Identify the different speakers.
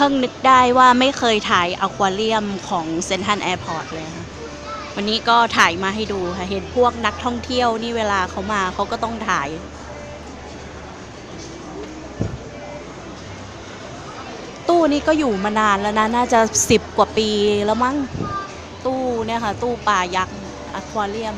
Speaker 1: เพิ่งนึกได้ว่าไม่เคยถ่ายอควาเรียมของเซนทันแอร์พอร์ตเลยค่ะวันนี้ก็ถ่ายมาให้ดูค่ะ เห็นพวกนักท่องเที่ยวนี่เวลาเขามาเขาก็ต้องถ่ายตู้นี้ก็อยู่มานานแล้วนะ น่าจะสิบกว่าปีแล้วมั้ง ตู้เนี่ยค่ะ ตู้ปลายักษ์อควาเรียม